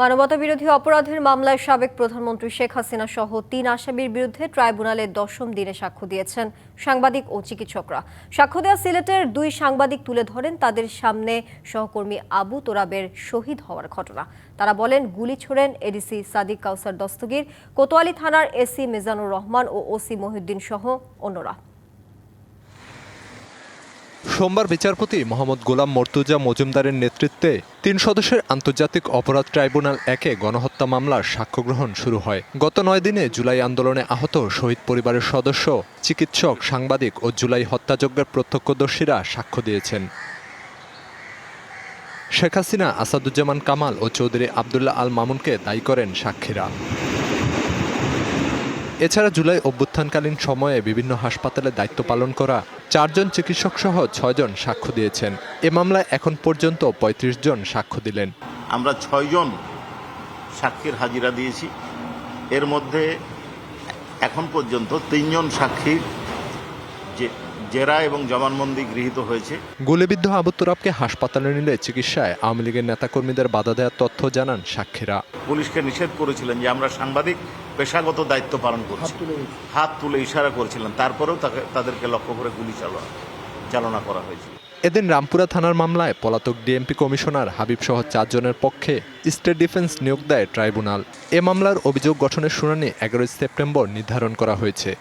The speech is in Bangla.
মানবতা বিরোধী অপরাধের মামলায় সাবেক প্রধানমন্ত্রী শেখ হাসিনা সহ তিন আসামির বিরুদ্ধে ট্রাইব্যুনালে দশম দিনে সাক্ষ্য দিয়েছেন সাংবাদিক ও চিকিৎসকরা। সাক্ষ্য দেওয়া সিলেটের দুই সাংবাদিক তুলে ধরেন তাদের সামনে সহকর্মী আবু তোরাবের শহীদ হওয়ার ঘটনা। তারা বলেন, গুলি ছোড়েন এডিসি সাদিক কাউসার দস্তগীর, কোতোয়ালি থানার এসি মিজানুর রহমান ও ওসি মহিউদ্দিন সহ অন্যরা। সোমবার বিচারপতি মোহাম্মদ গোলাম মর্তুজা মজুমদারের নেতৃত্বে তিন সদস্যের আন্তর্জাতিক অপরাধ ট্রাইব্যুনাল একে গণহত্যা মামলার সাক্ষ্য গ্রহণ শুরু হয়। গত নয় দিনে জুলাই আন্দোলনে আহত শহীদ পরিবারের সদস্য, চিকিৎসক, সাংবাদিক ও জুলাই হত্যাযজ্ঞের প্রত্যক্ষদর্শীরা সাক্ষ্য দিয়েছেন। শেখ হাসিনা, আসাদুজ্জামান কামাল ও চৌধুরী আবদুল্লাহ আল মামুনকে দায়ী করেন সাক্ষীরা। এছাড়া জুলাই অভ্যুত্থানকালীন সময়ে বিভিন্ন হাসপাতালে দায়িত্ব পালন করা চারজন চিকিৎসক সহ ছয়জন সাক্ষ্য দিয়েছেন। এ মামলায় এখন পর্যন্ত ৩৫ জন সাক্ষ্য দিলেন। আমরা ছয়জন সাক্ষীর হাজিরা দিয়েছি। এর মধ্যে এখন পর্যন্ত তিনজন সাক্ষী যে জেরা এবং জবানবন্দি গৃহীত হয়েছে। গুলিবিদ্ধ আবু তুরাবকে হাসপাতালে নিলে চিকিৎসায় আওয়ামী লীগের নেতাকর্মীদের বাধা দেওয়ার তথ্য জানান সাক্ষীরা। পুলিশকে নিষেধ করেছিলেন যে আমরা সাংবাদিক পেশাগত দায়িত্ব পালন করছি। হাত তুলে ইশারা করেছিলেন তারপরেও তাকে তাদেরকে লক্ষ্য করে গুলি চালনা চালনা করা হয়েছে। এদিন রামপুরা থানার মামলায় পলাতক ডিএমপি কমিশনার হাবিব সহ চারজনের পক্ষে স্টেট ডিফেন্স নিয়োগ দেয় ট্রাইব্যুনাল। এ মামলার অভিযোগ গঠনের শুনানি এগারোই সেপ্টেম্বর নির্ধারণ করা হয়েছে।